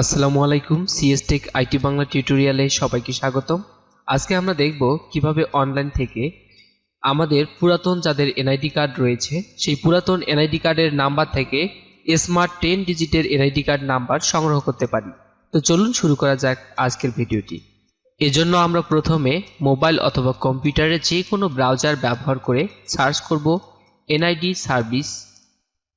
আসসালামু আলাইকুম CS take IT Bangla টিউটোরিয়ালে সবাইকে স্বাগতম। আজকে আমরা দেখব কীভাবে অনলাইন থেকে আমাদের পুরাতন যাদের এনআইডি কার্ড রয়েছে, সেই পুরাতন এনআইডি কার্ডের নাম্বার থেকে স্মার্ট টেন ডিজিটের এনআইডি কার্ড নাম্বার সংগ্রহ করতে পারি। তো চলুন শুরু করা যাক আজকের ভিডিওটি। এজন্য আমরা প্রথমে মোবাইল অথবা কম্পিউটারে যে কোনো ব্রাউজার ব্যবহার করে সার্চ করব এনআইডি সার্ভিস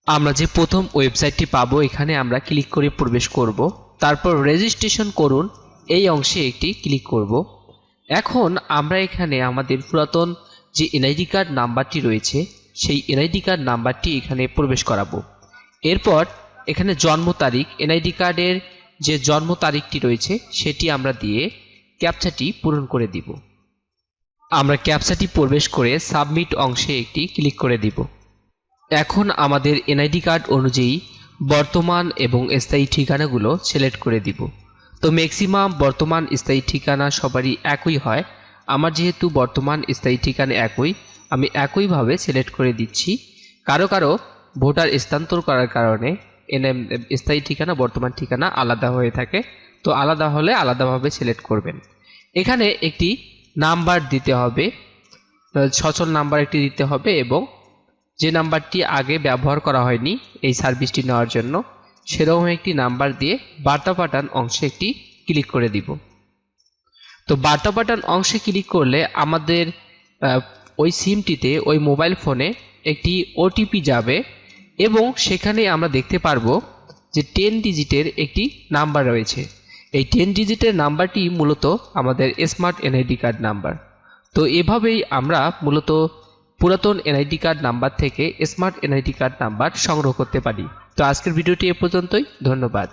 আমরা যে প্রথম ওয়েবসাইটটি পাবো, এখানে আমরা ক্লিক করে প্রবেশ করব। তারপর রেজিস্ট্রেশন করুন। এই অংশে একটি ক্লিক করব। এখন আমরা এখানে আমাদের পুরাতন যে এনআইডি কার্ড নাম্বারটি রয়েছে, সেই এনআইডি কার্ড নাম্বারটি এখানে প্রবেশ করাবো। এরপর এখানে জন্ম তারিখ এনআইডি কার্ডের যে জন্ম তারিখটি রয়েছে, সেটি আমরা দিয়ে ক্যাপচাটি পূরণ করে দিব। আমরা ক্যাপচাটি প্রবেশ করে সাবমিট অংশে একটি ক্লিক করে দিব। এখন আমাদের এনআইডি কার্ড অনুযায়ী বর্তমান এবং স্থায়ী ঠিকানাগুলো সিলেক্ট করে দিব। তো ম্যাক্সিমাম বর্তমান স্থায়ী ঠিকানা সবারই একই হয়। আমার যেহেতু বর্তমান স্থায়ী ঠিকানা একই, আমি একইভাবে সিলেক্ট করে দিচ্ছি। কারও কারও ভোটার স্থানান্তর করার কারণে এনএম, স্থায়ী ঠিকানা, বর্তমান ঠিকানা আলাদা হয়ে থাকে। তো আলাদা হলে আলাদাভাবে সিলেক্ট করবেন। এখানে একটি নাম্বার দিতে হবে। সচল নাম্বার একটি দিতে হবে এবং যে নাম্বারটি আগে ব্যবহার করা হয়নি এই সার্ভিসটি নেওয়ার জন্য, সেরকম একটি নাম্বার দিয়ে বার্তা পাঠান অংশে একটি ক্লিক করে দিব। তো বার্তা পাঠান অংশে ক্লিক করলে আমাদের ওই সিমটিতে, ওই মোবাইল ফোনে একটি ওটিপি যাবে এবং সেখানে আমরা দেখতে পারব যে টেন ডিজিটের একটি নাম্বার রয়েছে। এই টেন ডিজিটের নাম্বারটি মূলত আমাদের স্মার্ট এনআইডি কার্ড নাম্বার। তো এভাবেই আমরা মূলত পুরাতন এনআইডি কার্ড নাম্বার থেকে স্মার্ট এনআইডি কার্ড নাম্বার সংগ্রহ করতে পারি। তো আজকের ভিডিওটি এ পর্যন্তই। ধন্যবাদ।